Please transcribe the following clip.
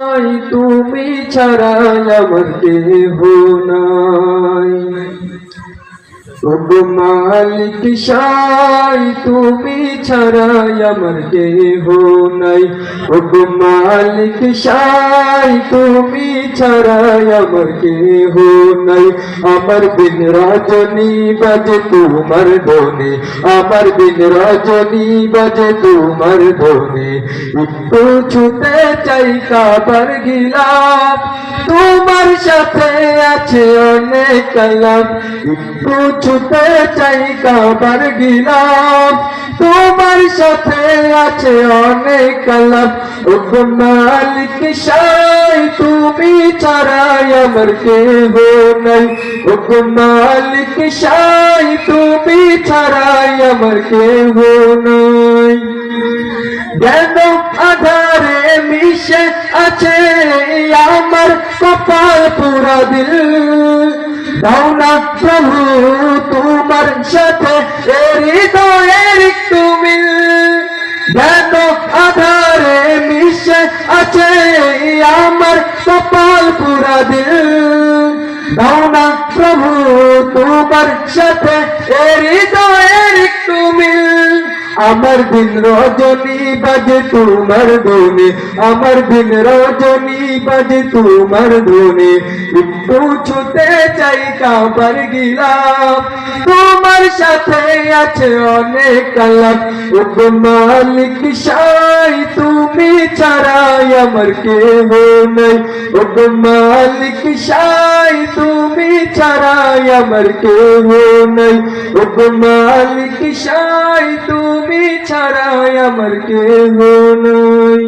নাই, তুমি ছাড়া আমার কেহ নাই। মালিক সাই, তুমি ছাড়া আমার কেহ নাই। মালিক সাই তুমি ছাড়া আমার কেহ নাই। আমার দিন রজনী বাজে তোমার ধনে আমার দিন রজনী বাজে তোমার ধনে একটু ছুতে চাই কাবার গিলাম তোমার সাথে আছে অনেক কালাম। একটু ছুতে চাই কাবার গিলাম তোমার সাথে আছে অনেক কালাম। ও মালিক সাই তুমি আমার কেহ নাই ও মালিক সাই তুমি ছাড়াই আমার কেহ নাই জ্ঞান আধারে মিশে আছে আমার কপাল পুরা দিল দাও না প্রভু তোমার সাথে হৃদয়ের তুমি জ্ঞান আধারে মিশে আছে আমার পুরা দিল। দাও না প্রভু, তোমার সাথে হৃদয়ের তুমি আমার দিন রজনী বাজে তোমার ধনে আমার দিন রজনী বাজে তোমার ধনে একটু ছুতে চাই কাবার গিলাম তোমার সাথে আছে অনেক কালাম ও মালিক সাই তুমি ছাড়াই আমার কেহ নাই ও মালিক সাই তুমি ছাড়াই আমার কেহ নাই ও মালিক সাই তুমি ছাড়াই আমার কেহ নাই